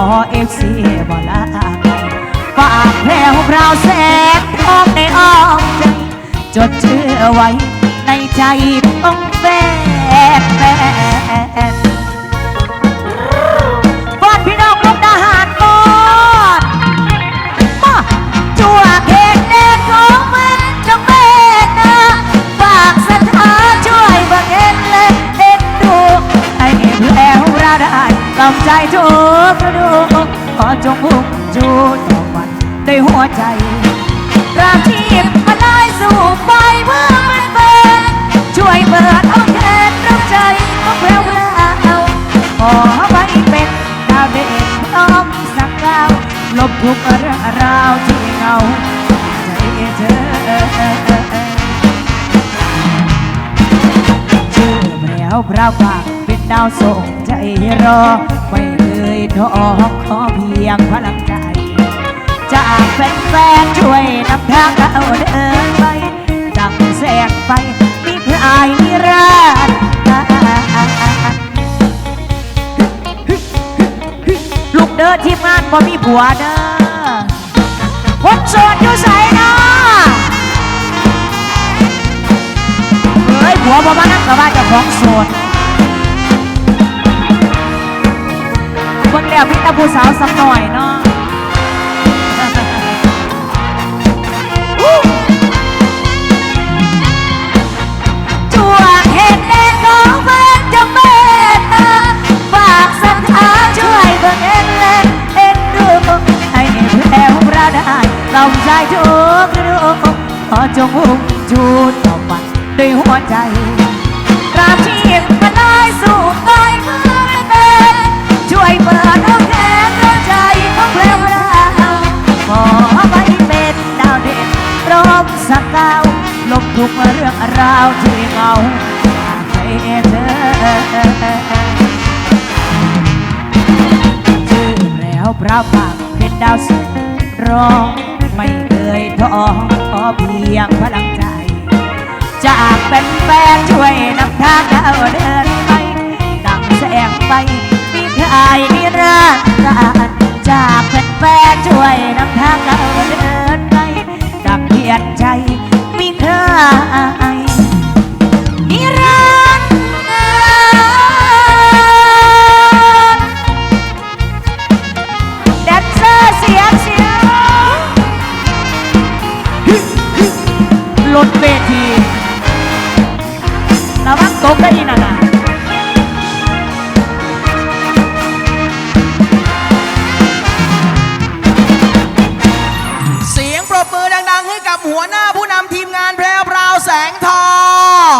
อเอฟซีบอลาฝากแพรวพราวแสงทองในอ้อมใจจดเชื่อไว้ในใจต้อง ทุกฤดูขอจงมุ่งจูต่อมันด้วยหัวใจราชีพมาได้สู่ไปเพื่อมันเป็นช่วยเปิดเอาแขนรับใจของแวววาวขอไว้เป็นดาวเด่นพร้อมสักดาวลบทุกเรื่องราวที่เงาใจเธอชื่อแมวพระปากเป็นดาวส่งใจรอ ไม่เคยท้อขอเพียงพลังใจ จากแฟนๆช่วยนำทางเราเดินไปดังแสงไฟมีพระอายนิรันดร์ลูกเด้อทีมงานบ่มีผัวเด้อคนโสดอยู่ใส่นะเฮ้ยผัวบ่มานั่งกับว่าเจะของโสด แล้วพี่ตาผู้สาวสักหน่อยเนาะจั่วเห็นแดนของเพื่อนจะเมตตาฝากศรัทธาช่วยเบิ่งเอ็นเล่นเอ็นดูให้แผ่วประดายลำใจทุกฤดูขอจงมุ่งจูดต่อมันด้วยหัวใจกราบที่มาได้สู่ ทุกเรื่องราวที่เหงาให้เธอชื่อแล้วพระปากเป็นดาวสุดรองไม่เคยท้อขอเพียงพลังใจ จากเป็นแฟนช่วยนำทางเราเดินไปดังแสงไฟมีใครนิรันดร์จากเป็นแฟนช่วยนำทางเราเดิน งปรบมือดัง ๆ ให้กับหัวหน้าผู้นำทีมงานแพรวพราวแสงทอง